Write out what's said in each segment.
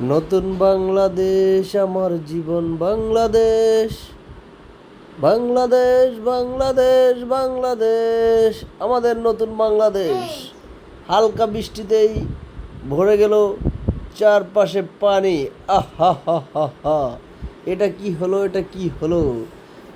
নতুন বাংলাদেশ, আমার জীবন বাংলাদেশ। বাংলাদেশ বাংলাদেশ বাংলাদেশ, আমাদের নতুন বাংলাদেশ। হালকা বৃষ্টিতেই ভরে গেল চারপাশে পানি। আহা হা হা হা এটা কি হলো, এটা কি হলো?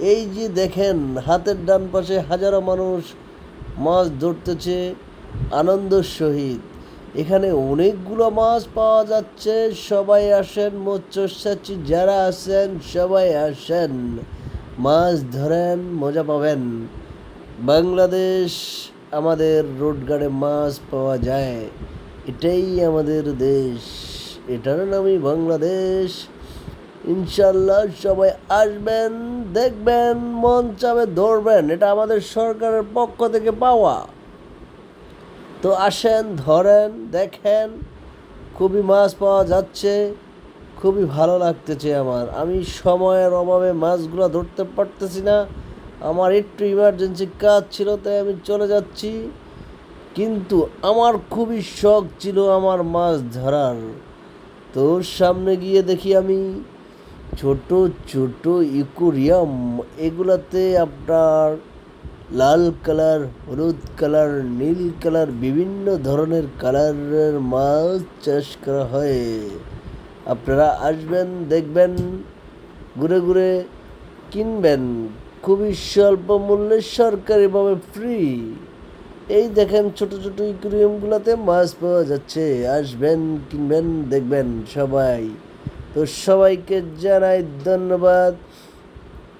এই যে দেখেন, হাতের ডান পাশে হাজারো মানুষ মাছ ধরতেছে, আনন্দের সহিত। এখানে অনেকগুলো মাছ পাওয়া যাচ্ছে। সবাই আসেন, মৎস্যচাষী যারা আছেন, সবাই আসেন। মাছ ধরেন, মজা পাবেন। বাংলাদেশ আমাদের রোডগার্ডে মাছ পাওয়া যায়। এটাই আমাদের দেশ। এটার নামই বাংলাদেশ। ইনশাল্লাহ সবাই আসবেন, দেখবেন, মন চাবে, ধরবেন। এটা আমাদের সরকারের পক্ষ থেকে পাওয়া। তো আসেন, ধরেন, দেখেন, খুবই মাছ পাওয়া যাচ্ছে, খুবই ভালো লাগতেছে আমার। আমি সময়ের অভাবে মাছগুলো ধরতে পারতেছি না, আমার একটু ইমার্জেন্সি কাজ ছিল, তাই আমি চলে যাচ্ছি। কিন্তু আমার খুবই শখ ছিল আমার মাছ ধরার। তো সামনে গিয়ে দেখি আমি ছোট ছোট ইকুরিয়াম, এগুলাতে আপনার লাল কালার, হলুদ কালার, নীল কালার, বিভিন্ন ধরনের কালারের মাছ চাষ করা হয়। আপনারা আসবেন, দেখবেন, ঘুরে ঘুরে কিনবেন। খুবই স্বল্প মূল্যে সরকারিভাবে ফ্রি। এই দেখেন ছোট ছোট ইকুরিয়ামগুলোতে মাছ পাওয়া যাচ্ছে। আসবেন, কিনবেন, দেখবেন সবাই। তো সবাইকে জানাই ধন্যবাদ।